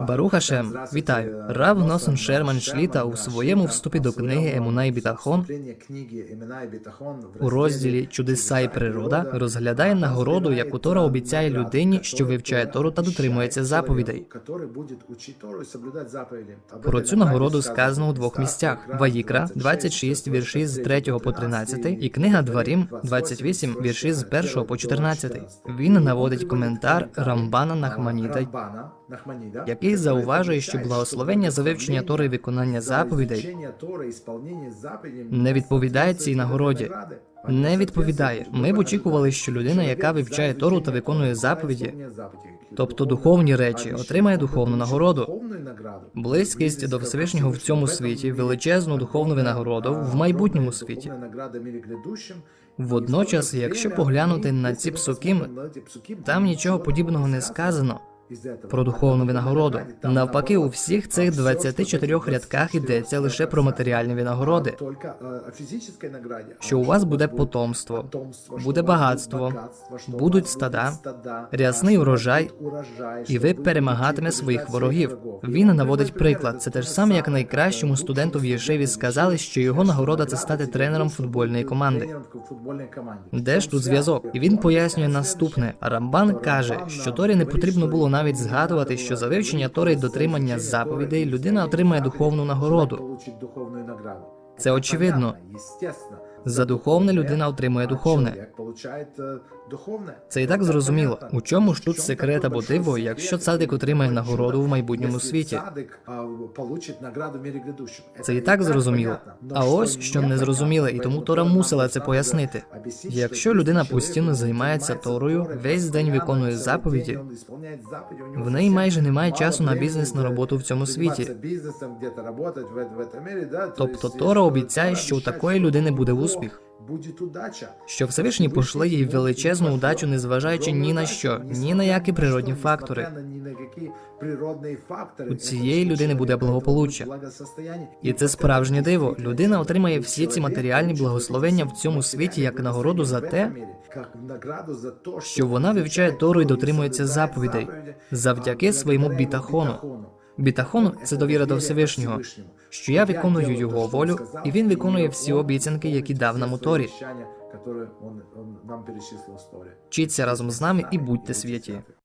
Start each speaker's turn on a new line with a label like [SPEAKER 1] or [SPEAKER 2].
[SPEAKER 1] Баруха Шем, вітаю. Рав Носен Шерман Шліта у своєму вступі до книги Емуна і Бітахон у розділі Чудеса і природа розглядає нагороду, яку Тора обіцяє людині, що вивчає Тору та дотримується заповідей. Про цю нагороду сказано у двох місцях: Ваїкра, 26 вірші з 3 по 13, і книга Дварім, 28 вірші з 1 по 14. Він наводить коментар Рамбана Нахманіта, який зауважує, що благословення за вивчення Тори і виконання заповідей не відповідає цій нагороді. Не відповідає. Ми б очікували, що людина, яка вивчає Тору та виконує заповіді, тобто духовні речі, отримає духовну нагороду. Близькість до Всевишнього в цьому світі, величезну духовну винагороду в майбутньому світі. Водночас, якщо поглянути на ці псуким, там нічого подібного не сказано про духовну винагороду. Навпаки, у всіх цих 24 рядках йдеться лише про матеріальні винагороди. Що у вас буде потомство, буде багатство, будуть стада, рясний урожай, і ви перемагатиме своїх ворогів. Він наводить приклад. Це те ж саме, як найкращому студенту в Єшеві сказали, що його нагорода це стати тренером футбольної команди. Де ж тут зв'язок? І він пояснює наступне: Рамбан каже, що Торі не потрібно було навіть згадувати, що за вивчення Тори і дотримання заповідей людина отримає духовну нагороду. Це очевидно. За духовне людина отримує духовне. Це і так зрозуміло. У чому ж тут секрет або диво, якщо цадик отримає нагороду в майбутньому світі? Це і так зрозуміло. А ось що не зрозуміле, і тому Тора мусила це пояснити. Якщо людина постійно займається Торою, весь день виконує заповіді, в неї майже немає часу на бізнес на роботу в цьому світі. Тобто Тора обіцяє, що у такої людини буде успіх, що Всевишній пошле їй величезну удачу, незважаючи ні на що, ні на які природні фактори. У цієї людини буде благополуччя. І це справжнє диво. Людина отримає всі ці матеріальні благословення в цьому світі як нагороду за те, що вона вивчає Тору і дотримується заповідей завдяки своєму бітахону. Бітахон це довіра до Всевишнього, що я виконую його волю, і він виконує всі обіцянки, які дав нам у Торі. Вчіться разом з нами і будьте святі.